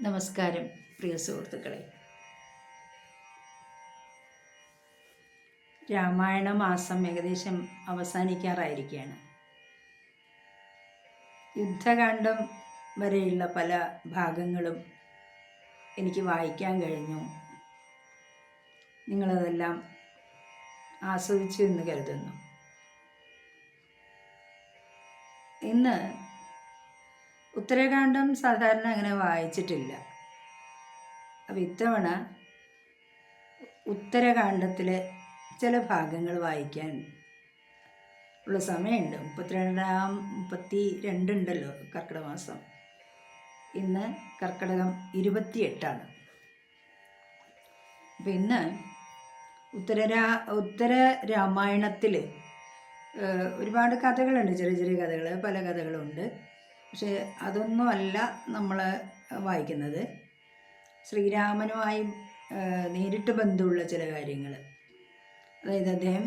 നമസ്കാരം പ്രിയ സുഹൃത്തുക്കളെ. രാമായണ മാസം ഏകദേശം അവസാനിക്കാറായിരിക്കുകയാണ്. യുദ്ധകാന്ഡം വരെയുള്ള പല ഭാഗങ്ങളും എനിക്ക് വായിക്കാൻ കഴിഞ്ഞു. നിങ്ങളതെല്ലാം ആസ്വദിച്ചു എന്ന് കരുതുന്നു. ഇന്ന് ഉത്തരകാന്ഡം സാധാരണ അങ്ങനെ വായിച്ചിട്ടില്ല. അപ്പം ഇത്തവണ ഉത്തരകാന്ഡത്തിലെ ചില ഭാഗങ്ങൾ വായിക്കാൻ ഉള്ള സമയമുണ്ട്. മുപ്പത്തിരണ്ടാം മുപ്പത്തി രണ്ടുണ്ടല്ലോ കർക്കിടക മാസം. ഇന്ന് കർക്കിടകം ഇരുപത്തിയെട്ടാണ്. അപ്പം ഇന്ന് ഉത്തരരാ ഉത്തര രാമായണത്തിൽ ഒരുപാട് കഥകളുണ്ട് ചെറിയ ചെറിയ കഥകൾ പല കഥകളുണ്ട്. പക്ഷേ അതൊന്നുമല്ല നമ്മൾ വായിക്കുന്നത്. ശ്രീരാമനുമായി നേരിട്ട് ബന്ധമുള്ള ചില കാര്യങ്ങൾ അതായത് അദ്ദേഹം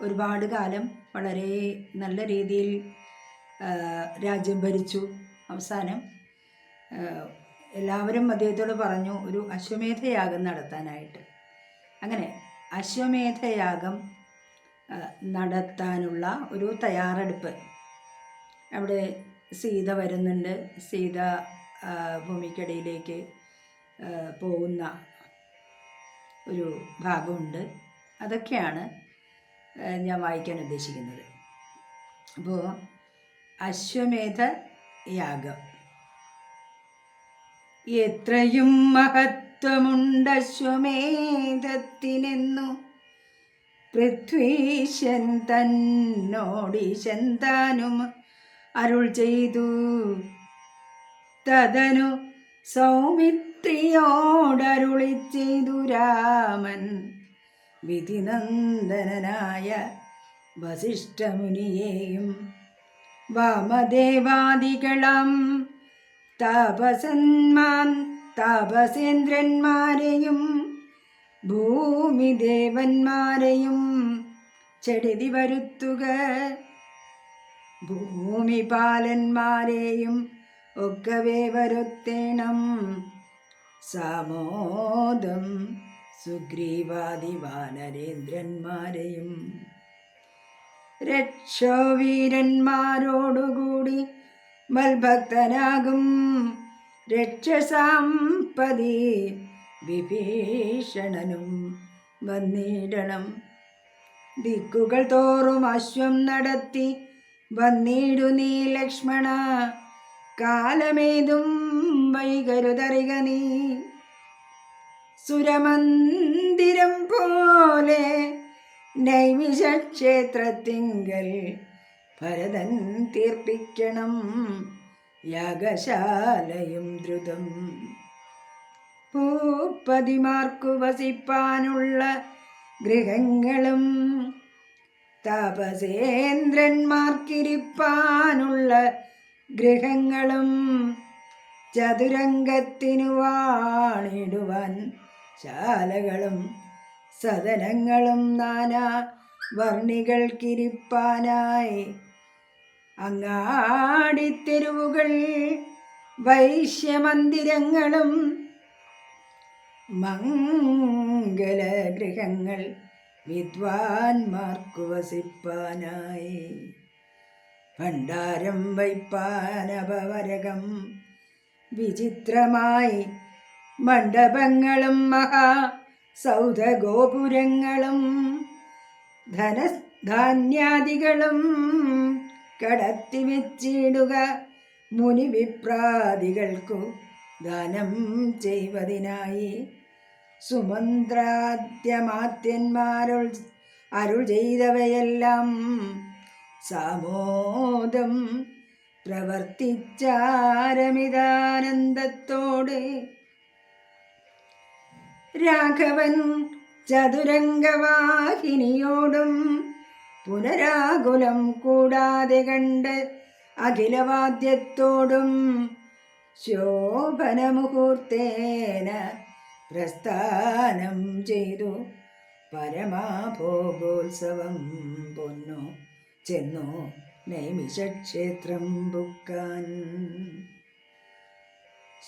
ഒരുപാട് കാലം വളരെ നല്ല രീതിയിൽ രാജ്യം ഭരിച്ചു. അവസാനം എല്ലാവരും അദ്ദേഹത്തോട് പറഞ്ഞു ഒരു അശ്വമേധയാഗം നടത്താനായിട്ട്. അങ്ങനെ അശ്വമേധയാഗം നടത്താനുള്ള ഒരു തയ്യാറെടുപ്പ് അവിടെ സീത വരുന്നുണ്ട്. സീത ഭൂമിക്കടിയിലേക്ക് പോകുന്ന ഒരു ഭാഗമുണ്ട്. അതൊക്കെയാണ് ഞാൻ വായിക്കാൻ ഉദ്ദേശിക്കുന്നത്. അപ്പോൾ അശ്വമേധ യാഗം. എത്രയും മഹത്വമുണ്ട് അശ്വമേധത്തിനെന്നു. പൃഥ്വീശൻ തന്നോടീശൻ താനും അരുൾ ചെയ്തു. തതനു സൗമിത്രിയോടരുളി ചെയ്തു രാമൻ. വിധിനന്ദനായ വസിഷ്ഠമുനിയെയും വാമദേവാദികളം. താപസന്മാൻ താപസേന്ദ്രന്മാരെയും ഭൂമിദേവന്മാരെയും ചെടുതി വരുത്തുക ഭൂമിപാലന്മാരെയും ഒക്കവേ വരുത്തേണം. സമോദം സുഗ്രീവാദി വാനരേന്ദ്രന്മാരെയും രക്ഷോവീരന്മാരോടുകൂടി മൽഭക്തനാകും. രക്ഷസാമ്പതി വിഭീഷണനും വന്നിടണം. ദിക്കുകൾ തോറും അശ്വം നടത്തി വന്നിടു നീ ലക്ഷ്മണ കാലമേതും വൈകരുതറിക നീ. സുരമന്ദിരം പോലെ നൈമിഷക്ഷേത്രത്തിങ്കൽ ഭരതൻ തീർപ്പിക്കണം യാഗശാലയും ദ്രുതം. പൂപ്പതിമാർക്കു വസിപ്പാനുള്ള ഗൃഹങ്ങളും തപസേന്ദ്രന്മാർക്കിരിപ്പാനുള്ള ഗൃഹങ്ങളും ചതുരംഗത്തിനു വാണിടുവാൻ ശാലകളും സദനങ്ങളും നാനാ വർണികൾക്കിരിപ്പാനായി അങ്ങാടിത്തെരുവുകൾ വൈശ്യമന്ദിരങ്ങളും മംഗലഗൃഹങ്ങൾ വിദ്വാൻമാർക്കു വസിപ്പാനായി. ഭണ്ഡാരം വൈപ്പാനപവരകം വിചിത്രമായി. മണ്ഡപങ്ങളും മഹാ സൗധഗോപുരങ്ങളും ധനധാന്യാദികളും കടത്തി വെച്ചിടുക മുനിവിപ്രാദികൾക്കു ദാനം ചെയ്വതിനായി. സുമന്ത്രാദ്യമാത്യന്മാരുൾ അരുൾ ചെയ്തവയെല്ലാം സമോദം പ്രവർത്തിച്ചാരമിതാനന്ദത്തോടെ. രാഘവൻ ചതുരംഗവാഹിനിയോടും പുനരാകുലം കൂടാതെ കണ്ട് അഖിലവാദ്യത്തോടും ശോഭനമുഹൂർത്തേന പ്രസ്ഥാനം ചെയ്തു. പരമാഭോഗോത്സവം പൊന്നു. ചെന്നു നൈമിഷക്ഷേത്രം ബുക്കാൻ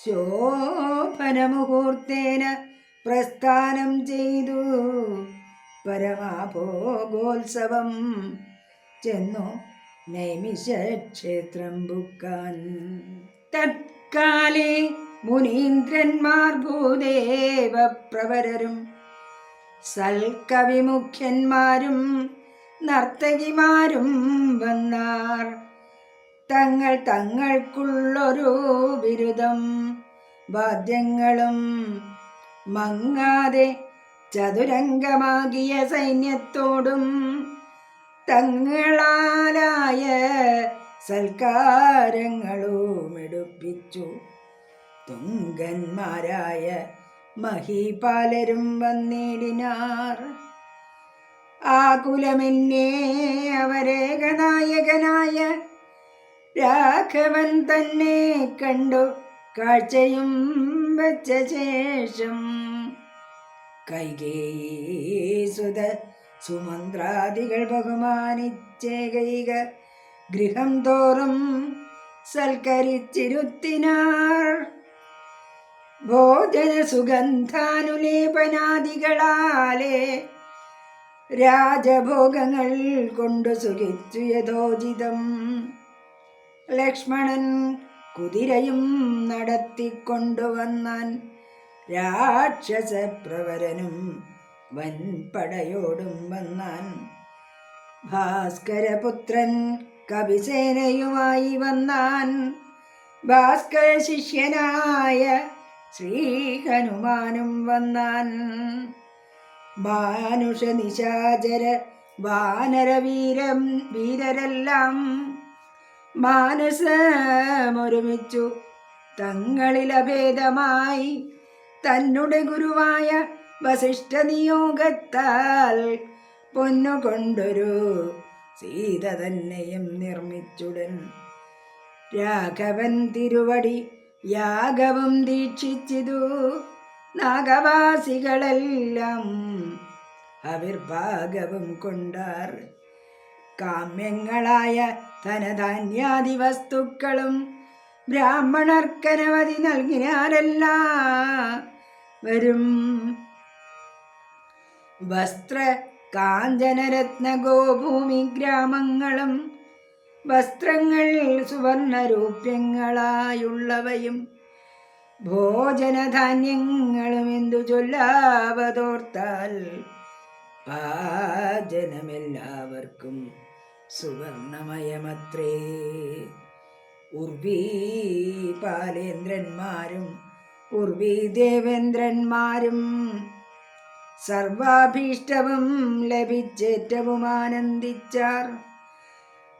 ശോഭനമുഹൂർത്തേന പ്രസ്ഥാനം ചെയ്തു. പരമാഭോഗോത്സവം ചെന്നു നൈമിഷക്ഷേത്രം ബുക്കാൻ തത്കാലേ മുനീന്ദ്രന്മാർ ഭൂദേവ പ്രവരരും സൽക്കവിമുഖ്യന്മാരും നർത്തകിമാരും വന്നാർ. തങ്ങൾ തങ്ങൾക്കുള്ളൊരു ബിരുദം വാദ്യങ്ങളും മങ്ങാതെ ചതുരംഗമാകിയ സൈന്യത്തോടും തങ്ങളാലായ സൽക്കാരങ്ങളും എടുപ്പിച്ചു തുങ്കന്മാരായ മഹീപാലരും വന്നിടിനാർ. ആകുലമെന്നെ അവരേകനായകനായ രാഘവൻ തന്നെ കണ്ടു കാഴ്ചയും വച്ച ശേഷം കൈകേസുത സുമന്ത്രാദികൾ ബഹുമാനിച്ചേകൈക ഗൃഹം തോറും സൽക്കരിച്ചിരുത്തിനാർ. ഭോജന സുഗന്ധാനുലേപനാദികളാലേ രാജഭോഗങ്ങൾ കൊണ്ടു സുഖിച്ചു യഥോചിതം. ലക്ഷ്മണൻ കുതിരയും നടത്തിക്കൊണ്ടുവന്നാൻ രാക്ഷസപ്രവരനും വൻപടയോടും വന്നാൻ ഭാസ്കരപുത്രൻ കവിസേനയുമായി വന്നാൻ ഭാസ്കര ശിഷ്യനായ ശ്രീ ഹനുമാനും വന്നാൻ മാനുഷ നിശാചര വാനരവീരം വീരരെല്ലാം മാനസമൊരുമിച്ചു. തങ്ങളിലഭേദമായി തന്നുടെ ഗുരുവായ വസിഷ്ഠ നിയോഗത്താൽ പൊന്നുകൊണ്ടൊരു സീത തന്നെയും നിർമ്മിച്ചുടൻ. രാഘവൻ തിരുവടി യാഗവും ദീക്ഷിച്ചിതു നാഗവാസികളെല്ലാം. അവിർഭാഗവും കൊണ്ടാർ കാമ്യങ്ങളായ ധനധാന്യാദി വസ്തുക്കളും ബ്രാഹ്മണർക്കനവധി നൽകിനാരല്ല. വരും വസ്ത്ര കാഞ്ചനരത്ന ഗോഭൂമി ഗ്രാമങ്ങളും വസ്ത്രങ്ങൾ സുവർണരൂപ്യങ്ങളായുള്ളവയും ഭോജനധാന്യങ്ങളും എന്തു ചൊല്ലാവതോർത്താൽ പാചനമെല്ലാവർക്കും സുവർണമയമത്രേ. ഉർവീ പാലേന്ദ്രന്മാരും ഉർവീ ദേവേന്ദ്രന്മാരും സർവാഭീഷ്ടവും ലഭിച്ചേറ്റവും ആനന്ദിച്ചാർ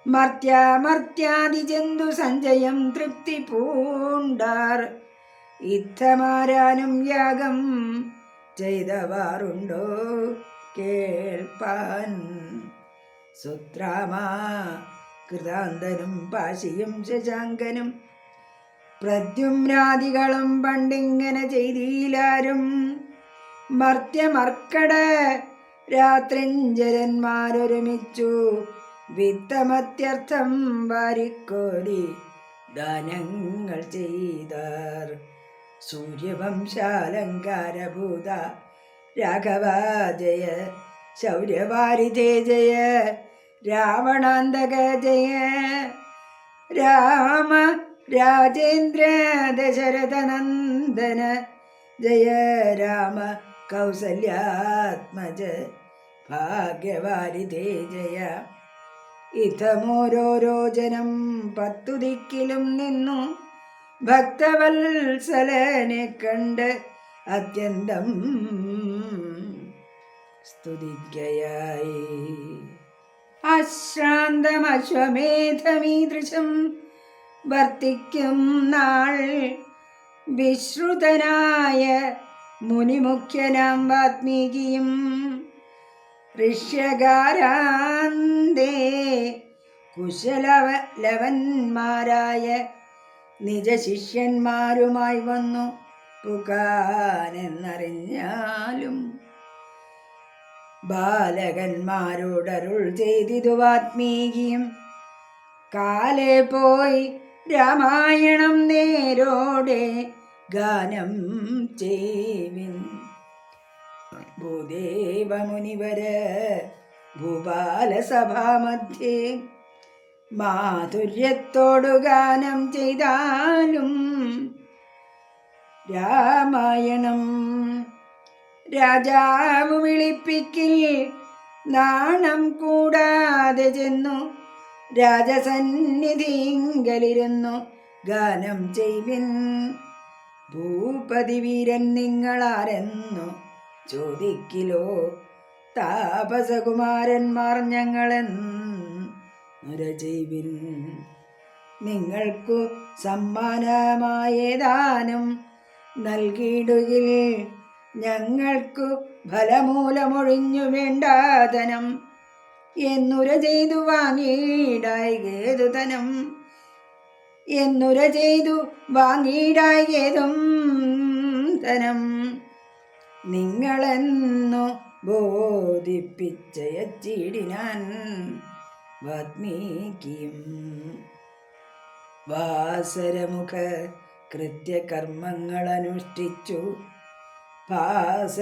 മർത്യാമർത്യാദി ജന്തു സഞ്ജയം തൃപ്തി പൂണ്ടാർ ഇത്തമാരാനും യാഗം ചെയ്തവാറുണ്ടോ? കേൾപ്പാൻ സുത്രാമാ കൃതാന്തനും പാശിയും ശശാങ്കനും പ്രദ്യുമ്നാദികളും പണ്ടിങ്ങനെ ചെയ്തീലാരും. മർത്യമർക്കട രാത്രിഞ്ചരന്മാരൊരുമിച്ചു വിത്തമത്യർത്ഥം വാരിക്കോരി ദാനങ്ങൾ ചെയ്താർ സൂര്യവംശാലങ്കാരഭൂത രാഘവാജയ ജയ ശൗര്യവാരിതേ ജയ രാവണാന്തക ജയ രാമ രാജേന്ദ്ര ദശരഥനന്ദന ജയ രാമ കൗസല്യാത്മജ ഭാഗ്യവാരി ജയ ഇതമോരോരോ ജനം പത്തു ദിക്കിലും നിന്നു. ഭക്തവത്സലനെ കണ്ട് അത്യന്തം സ്തുതിക്കയായി അശ്രാന്തമശ്വമേധമീദൃശം വർത്തിക്കും നാൾ വിശ്രുതനായ മുനിമുഖ്യനാം വാത്മീകിയും ഋഷ്യകാരാന്തേ കുശലവ ലവന്മാരായ നിജശിഷ്യന്മാരുമായി വന്നു പുകാനെന്നറിഞ്ഞാലും ബാലകന്മാരോടരുൾ ചെയ്തിതു വാത്മീകിയും കാലെ പോയി രാമായണം നേരോടെ ഗാനം ചെയ്വിൻ ഭൂദേവമുനിവര ഭൂപാലസഭാമധ്യേ മാധുര്യത്തോടു ഗാനം ചെയ്താലും രാമായണം രാജാവ് വിളിപ്പിക്കിൽ നാണം കൂടാതെ ചെന്നു രാജസന്നിധിങ്കലിരുന്നു ഗാനം ചെയ്വിൻ ഭൂപതി വീരൻ നിങ്ങളാരെന്നു ചോദിക്കിലോ? താപസകുമാരന്മാർ ഞങ്ങളെ ചെയ്വിൻ നിങ്ങൾക്കു സമ്മാനമായേതാനും നൽകിയിടുകിൽ ഞങ്ങൾക്കു ഫലമൂലമൊഴിഞ്ഞു വേണ്ടാതനം. എന്നുര ചെയ്തു വാങ്ങിയിടായി ഏതുതനം എന്നുര ചെയ്തു വാങ്ങിയിടായകേതും ധനം. നിങ്ങളെന്നു ബോധിപ്പിച്ചയച്ചിടിനാൻ വാത്മീകിയും വാസരമുഖ കൃത്യകർമ്മങ്ങളനുഷ്ഠിച്ചു. പാസമാനന്മാരായ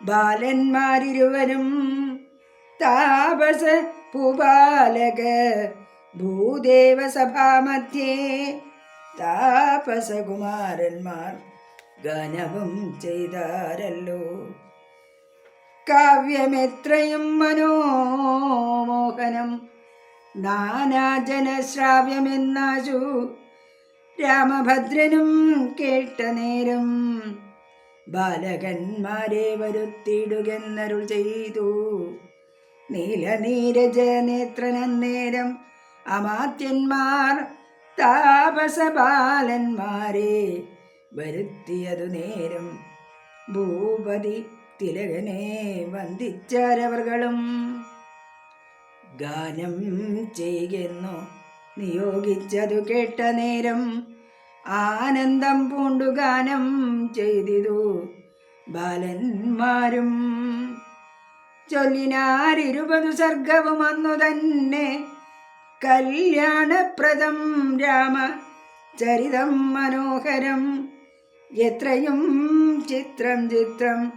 ബാലന്മാരിരുവരും താപസ ഭൂപാലക ഭൂദേവസഭാമധ്യേ താപസകുമാരന്മാർ ഗാനവും ചെയ്താരല്ലോ? കാവ്യമെത്രയും മനോമോഹനം നാനാജനശ്രാവ്യമെന്നാശു രാമഭദ്രനും കേട്ട നേരം ബാലകന്മാരെ വരുത്തിയിടുകെന്നരുൾ ചെയ്തു. നീലനീരജ നേത്രനന്നേരം അമാത്യന്മാർ താപസ ബാലന്മാരെ വരുത്തിയതു നേരം ഭൂപതി തിലകനെ വന്ദിച്ചാരവർകളും ഗാനം ചെയ്യുന്നു. നിയോഗിച്ചതു കേട്ട നേരം ആനന്ദം പൂണ്ടു ഗാനം ചെയ്തിതു. ബാലന്മാരും ചൊല്ലിനാരിരുപതു സർഗവും അന്നു തന്നെ കല്യാണപ്രദം രാമ ചരിതം മനോഹരം എത്രയും ചിത്രം ചിത്രം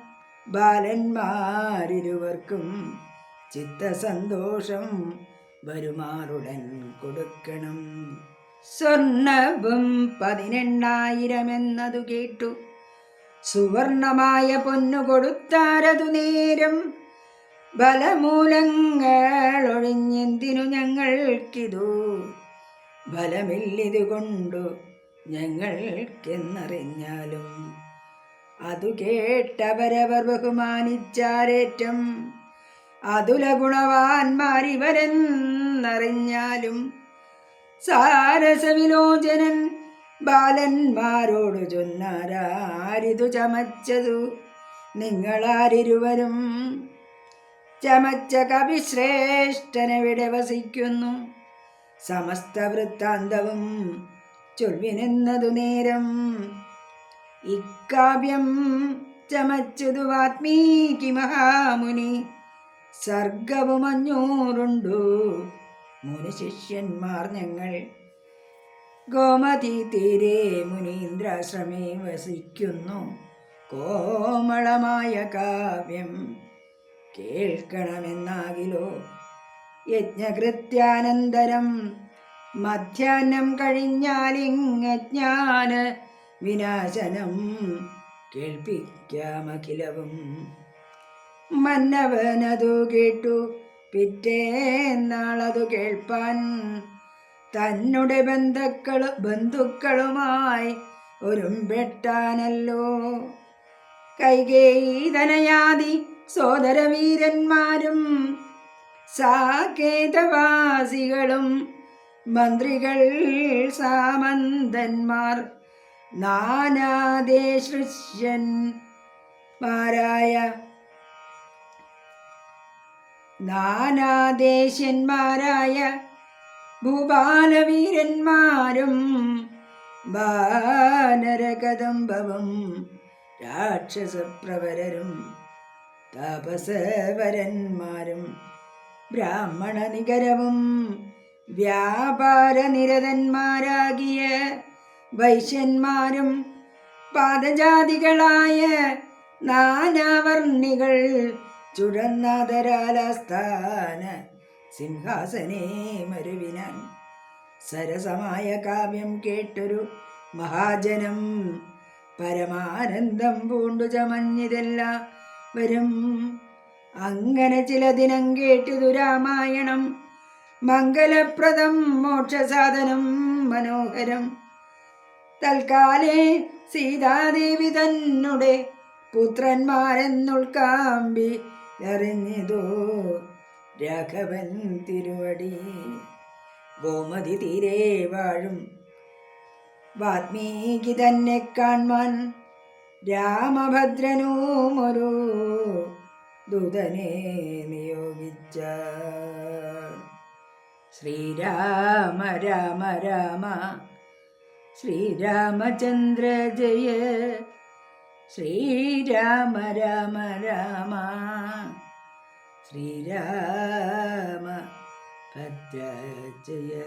ബാലന്മാരിരുവർക്കും ചിത്തസന്തോഷം വരുമാറുടൻ കൊടുക്കണം. സ്വർണവും പതിനെണ്ണായിരം എന്നതു കേട്ടു. സുവർണമായ പൊന്നു കൊടുത്താരതു നേരം ബലമൂലങ്ങൾ ഒഴിഞ്ഞെന്തിനു ഞങ്ങൾക്കിതു? ബലമില്ലിതു കൊണ്ടു ഞങ്ങൾക്കെന്നറിഞ്ഞാലും അതു കേട്ടവരവർ ബഹുമാനിച്ചാരേറ്റം അതുല ഗുണവാന്മാരിവരെന്നറിഞ്ഞാലും സാരസവിലോചനൻ ബാലന്മാരോടു ചൊന്നാരാരിതു ചമച്ചതു നിങ്ങളാരിരുവരും ചമച്ച കവിശ്രേഷ്ഠനെവിടെ വസിക്കുന്നു സമസ്ത വൃത്താന്തവും ചൊൽവിനെന്നതു നേരം ഇക്കാവ്യം ചമച്ചതു വാത്മീകി മഹാമുനി. സർഗവും അഞ്ഞൂറുണ്ടു. മുനി ശിഷ്യന്മാർ ഞങ്ങൾ. ഗോമതി തീരെ മുനീന്ദ്രാശ്രമേ വസിക്കുന്നു. കോമളമായ കാവ്യം കേൾക്കണമെന്നാകിലോ. യജ്ഞകൃത്യാനന്തരം മധ്യാഹ്നം കഴിഞ്ഞാലിങ്ങജ്ഞാന വിനാശനം കേൾപ്പിക്കാമഖിലവും. മന്നവനതു കേട്ടു പിറ്റേന്നാളതു കേൾപ്പാൻ. തന്നുടെ ബന്ധുക്കളു ബന്ധുക്കളുമായി ഒരുമ്പെട്ടാനല്ലോ കൈകേതനയാതി സോദരവീരന്മാരും സാകേതവാസികളും മന്ത്രികൾ സാമന്തന്മാർ മാരായ നാനാദേശന്മാരായ ഭൂപാലവീരന്മാരും വാനരകദംബവും രാക്ഷസപ്രവരരും തപസവരന്മാരും ബ്രാഹ്മണ നികരവും വ്യാപാരനിരതന്മാരാകിയ വൈശ്യന്മാരും പാദജാതികളായ നാനാവർണികൾ ചുഴന്നാദരാലസ്ഥാന സിംഹാസനേ മരുവിനാൻ. സരസമായ കാവ്യം കേട്ടൊരു മഹാജനം പരമാനന്ദം പൂണ്ടു ചമഞ്ഞിതെല്ലാം വരും. അങ്ങനെ ചില ദിനം കേട്ടിതു രാമായണം. മംഗലപ്രദം മോക്ഷസാധനം മനോഹരം. തൽക്കാലേ സീതാദേവി തന്നെ പുത്രന്മാരെന്നുൾക്കാമ്പി എറിഞ്ഞതോ രാഘവൻ തിരുവടി. ഗോമതി തീരെ വാഴും. വാത്മീകി തന്നെ കാൺമാൻ രാമഭദ്രനുമൊരു ദൂതനെ നിയോഗിച്ച. ശ്രീരാമ രാമ രാമ. ശ്രീരാമചന്ദ്ര ജയ. ശ്രീരാമ രാമ രാമ. ശ്രീരാമ ഭദ്ര ജയ.